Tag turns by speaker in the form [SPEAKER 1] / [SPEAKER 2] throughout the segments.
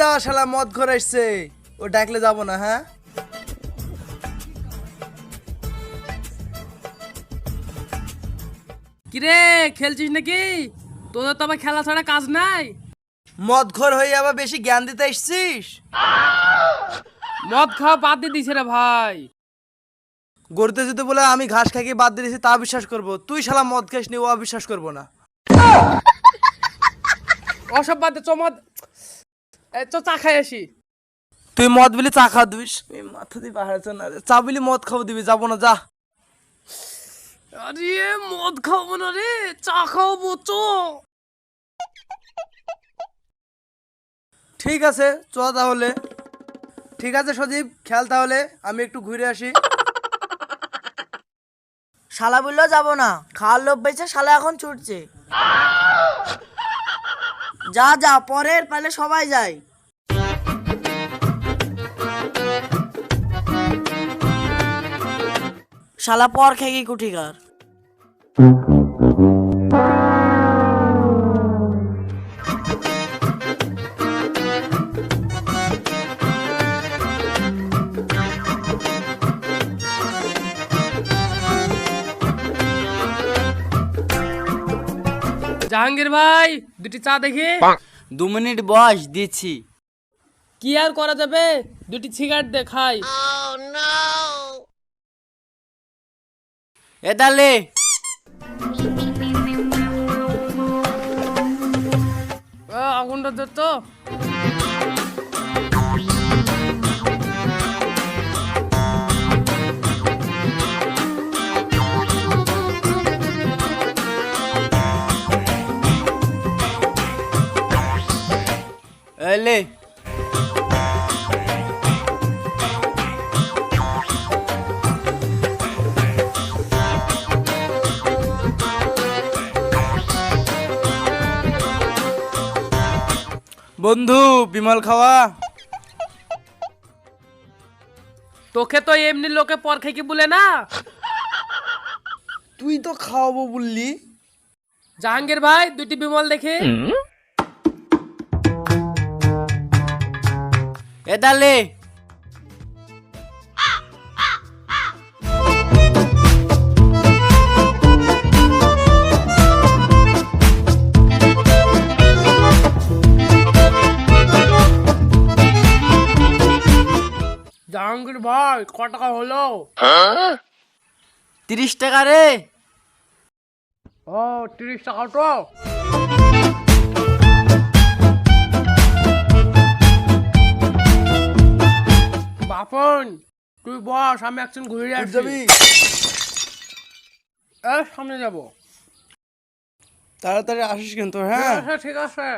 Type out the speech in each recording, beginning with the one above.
[SPEAKER 1] দা শালা মদ ঘর আসছে ও ডাকলে যাব না হ্যাঁ?
[SPEAKER 2] কিরে খেলছিস নাকি? তোদের তো আবার খেলা ছাড়া কাজ নাই।
[SPEAKER 1] মদ ঘর হয়ে আবার বেশি জ্ঞান দিতে এসছিস?
[SPEAKER 2] মদ খাওয়া বাদ দিয়ে দিছে রে ভাই।
[SPEAKER 1] গড়তে যেতে বলে আমি ঘাস খাইকে বাদ দিয়েছি তা বিশ্বাস করব। তুই শালা মদ খাস নি ও বিশ্বাস করব না।
[SPEAKER 2] অসব বাদ দে এ, চ খাই আসি।
[SPEAKER 1] তুই মদ বিলি চা খাওয়া দিবিস? মাথা দিয়ে পাহাড়ে না চা বিলি মদ খাওয়া দিবি যাব না যা।
[SPEAKER 2] আরে মদ খাব না রে চা খাওয়াবো চ।
[SPEAKER 1] ঠিক আছে চ তাহলে। ঠিক আছে সজীব খেয়াল তাহলে আমি একটু ঘুরে আসি।
[SPEAKER 3] শালা বললেও যাব না খাওয়ার লোভ পেয়েছে শালা এখন ছুটছে। যা যা পরের পালে সবাই যায় শালা পর খেয়ে কুঠিকার
[SPEAKER 2] জাহাঙ্গীর ভাই দুটি চা দেখি।
[SPEAKER 3] দু মিনিট বস দিচ্ছি।
[SPEAKER 2] কি আর করা যাবে? দুটি সিগারেট দেখাই এদালে
[SPEAKER 3] এ তাহলে
[SPEAKER 2] আগুনটা দে তো।
[SPEAKER 1] বন্ধু বিমল খাওয়া।
[SPEAKER 2] তোকে তো এমনি লোকে পর খেকি বলে না।
[SPEAKER 1] তুই তো খাওয়াবো বললি।
[SPEAKER 2] জাহাঙ্গীর ভাই দুটি বিমল দেখে।
[SPEAKER 3] এ তাহলে
[SPEAKER 2] জাহাঙ্গীর ভাই ক টাকা হলো?
[SPEAKER 3] তিরিশ টাকা রে।
[SPEAKER 2] ও তিরিশ টাকা তো? বাপন তুই বস আমি একজন ঘুরে
[SPEAKER 1] যাবি?
[SPEAKER 2] সামনে যাব।
[SPEAKER 1] তাড়াতাড়ি আসিস কিন্তু হ্যাঁ
[SPEAKER 2] হ্যাঁ ঠিক আছে।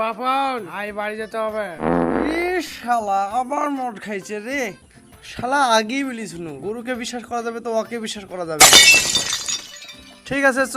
[SPEAKER 2] বাপন। আই বাড়ি যেতে হবে।
[SPEAKER 1] শালা আবার মদ খাইছে রে। শালা আগেই বলি শুনু গরুকে বিশ্বাস করা যাবে তো ওকে বিশ্বাস করা যাবে। ঠিক আছে চ।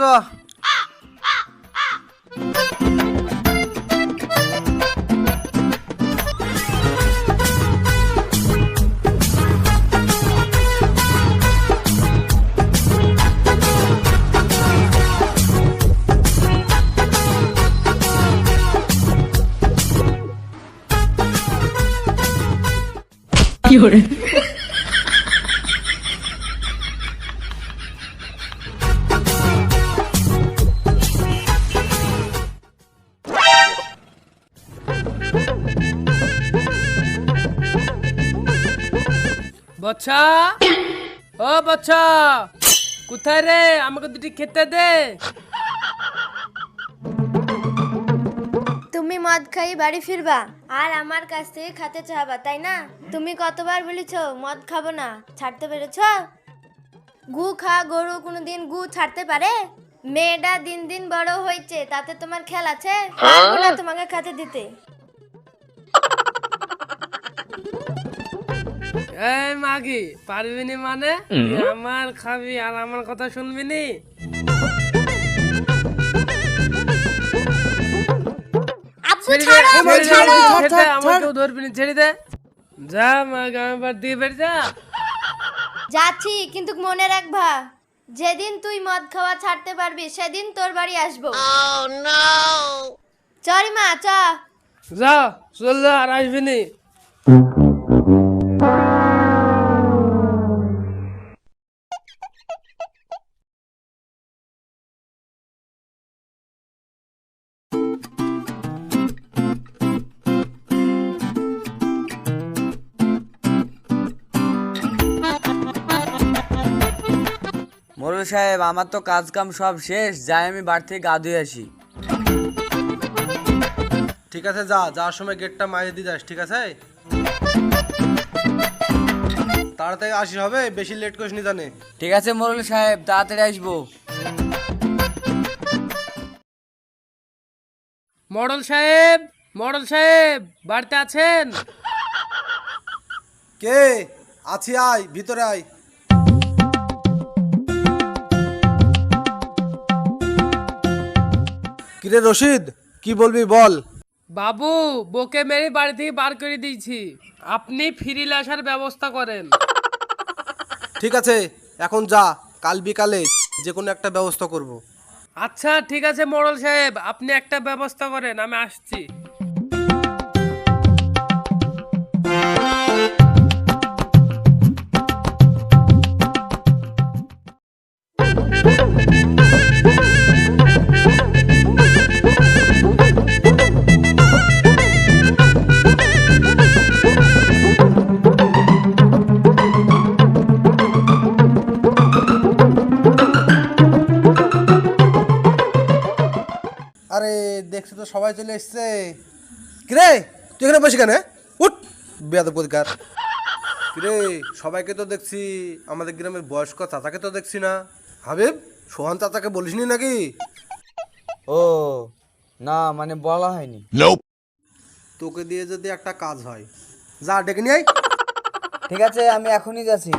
[SPEAKER 2] বচ্চা? ও বচ্চা কোথায় রে? আমাকে দুটি খেতে দে।
[SPEAKER 4] মদ খাই বাড়ি ফিরবা। আর আমার কাছ থেকে খেতে চাবা তাই না? তুমি কতবার বলেছ মদ খাব না। ছাড়তে পেরেছ? গু খা গরু কোনোদিন গু ছাড়তে পারে? মেয়েটা দিন দিন বড় হয়েছে তাতে তোমার খেয়াল আছে? না তোমাকে খেতে দিতে।
[SPEAKER 2] এই মাগি পারবি নি মানে? আমার খাবি আর আমার কথা শুনবি নি? আমাকেও ধরবি নি ছেড়ে দে। যা মা গ্রামের দিয়ে বের যা।
[SPEAKER 4] যাচ্ছি কিন্তু মনে রাখবা যেদিন তুই মদ খাওয়া ছাড়তে পারবি সেদিন তোর বাড়ি আসব। চরি মা চ।
[SPEAKER 2] যা চল যা আর আসবি নি।
[SPEAKER 5] মোরল সাহেব আমার তো কাজ কাম সব শেষ যাই আমি বাড়ি থেকে গা ধুয়ে আসি।
[SPEAKER 6] ঠিক আছে যা যাওয়ার সময় গেটটা মারিয়ে দিয়ে যাস ঠিক আছে? তাড়াতাড়ি আসিস হবে বেশি লেট করিস নি জানে।
[SPEAKER 5] ঠিক আছে মোরল সাহেব তাড়াতাড়ি আসব।
[SPEAKER 2] মডল সাহেব মডল সাহেব বাড়িতে আছেন?
[SPEAKER 6] কে? আছি আয় ভিতরে আয়। কিরে রশিদ কি বলবি বল।
[SPEAKER 2] বাবু বোকে মেরে বাড়ি থেকে বার করে দিয়েছি। আপনি ফিরিলে আসার ব্যবস্থা করেন।
[SPEAKER 6] ঠিক আছে এখন যা কাল বিকালে যে কোনো একটা ব্যবস্থা করব।
[SPEAKER 2] আচ্ছা ঠিক আছে মোড়ল সাহেব আপনি একটা ব্যবস্থা করেন আমি আসছি।
[SPEAKER 6] দেখছি তো সবাই চলে এসছে। কিরে তুই এখানে বসে কেন উঠ বেয়াদব অধিকার। কিরে সবাইকে তো দেখছি আমাদের গ্রামের বয়স্ক চাচাকে তো দেখছি না। হাবিব সোহান চাচাকে বলিসনি নাকি?
[SPEAKER 5] ও না মানে বলা হয়নি।
[SPEAKER 6] তোকে দিয়ে যদি একটা কাজ হয় যা ডেকে নিয়ে আয়।
[SPEAKER 5] ঠিক আছে আমি এখনই যাচ্ছি।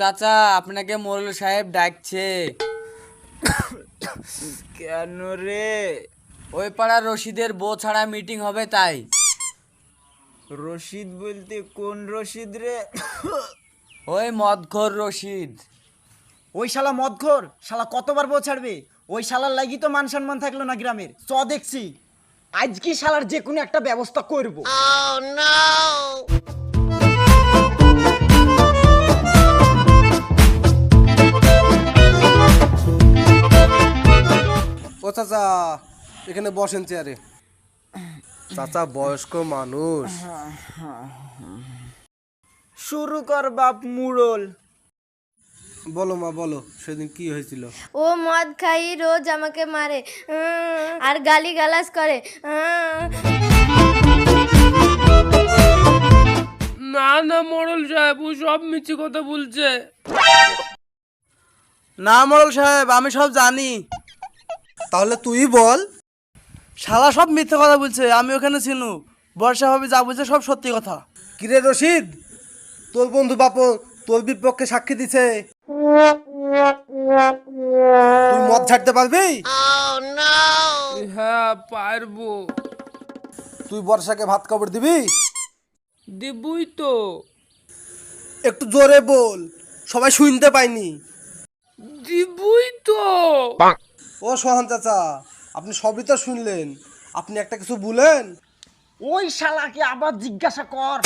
[SPEAKER 5] চাচা আপনাকে মোরল সাহেব ডাকছে। কেন রে? ওই পাড়ার রশিদের বউ ছাড়া মিটিং হবে তাই। রশিদ বলতে কোন রশিদ রে? ওই মদঘর রশিদ।
[SPEAKER 7] ওই শালা মদঘর? শালা কতবার বউ ছাড়বে? ওই শালার লাগি তো মান সম্মান থাকল না গ্রামের। চ দেখছি। আজকে শালার যে কোনো একটা ব্যবস্থা করব।
[SPEAKER 6] চাচা এখানে বসেন চেয়ারে। চাচা বয়স্ক মানুষ।
[SPEAKER 7] শুরু কর বাপ মুড়ল।
[SPEAKER 6] বলো মা বলো সেদিন কি হয়েছিল?
[SPEAKER 4] ও মদ খাই রোজ আমাকে মারে আর গালি গালাজ করে
[SPEAKER 2] না না মডল সাহেব ও সব মিছি কথা বলছে।
[SPEAKER 6] না মরল সাহেব আমি সব জানি। তাহলে তুই বল। শালা সব মিথ্যে কথা বলছে আমি ওখানে ছিনু বর্ষা ভাবি যা বলছে সব সত্যি কথা। কিরে রশিদ? তোর বন্ধু বাপু তোর বিপক্ষে সাক্ষী দিছে। তুই মদ ছাড়তে পারবি?
[SPEAKER 2] হ্যাঁ পারব।
[SPEAKER 6] তুই বর্ষাকে ভাত কাপড় দিবি?
[SPEAKER 2] দিবই তো।
[SPEAKER 6] একটু জোরে বল সবাই শুনতে পাইনি।
[SPEAKER 2] দিবই তো।
[SPEAKER 6] ও সোহান চাচা আপনি সবই তো শুনলেন। আপনি একটা কিছু বলেন?
[SPEAKER 7] ওই শালাকে আবার জিজ্ঞাসা কর।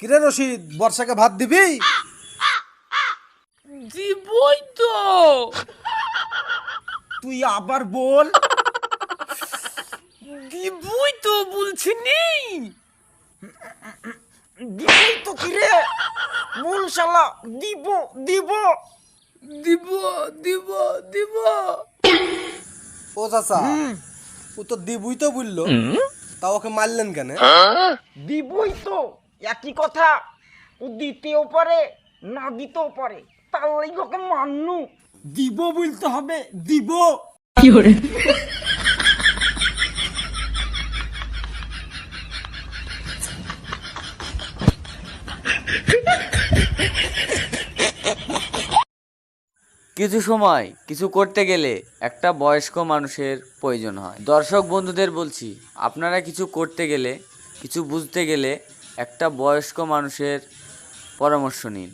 [SPEAKER 6] কিরে রশিদ বর্ষাকে ভাত দিবি?
[SPEAKER 2] দিবই তো।
[SPEAKER 7] তুই আবার বল।
[SPEAKER 2] দিবই তো বলছি নি।
[SPEAKER 7] দিবই তো কিরে? বল শালা দিব দিব।
[SPEAKER 2] দিব দিব দিব।
[SPEAKER 6] ও চাচা ও তো দিবই তো বলল। তা ওকে মারলেন কেন?
[SPEAKER 7] দিবই তো একই কথা। ও দিতেও পারে না দিতেও পারে। তার ওকে মান্নু দিব বলতে হবে দিব।
[SPEAKER 5] কিছু সময়, কিছু করতে গেলে একটা বয়স্ক মানুষের প্রয়োজন হয়। দর্শক বন্ধুদের বলছি, আপনারা কিছু করতে গেলে, কিছু বুঝতে গেলে একটা বয়স্ক মানুষের পরামর্শ নিন।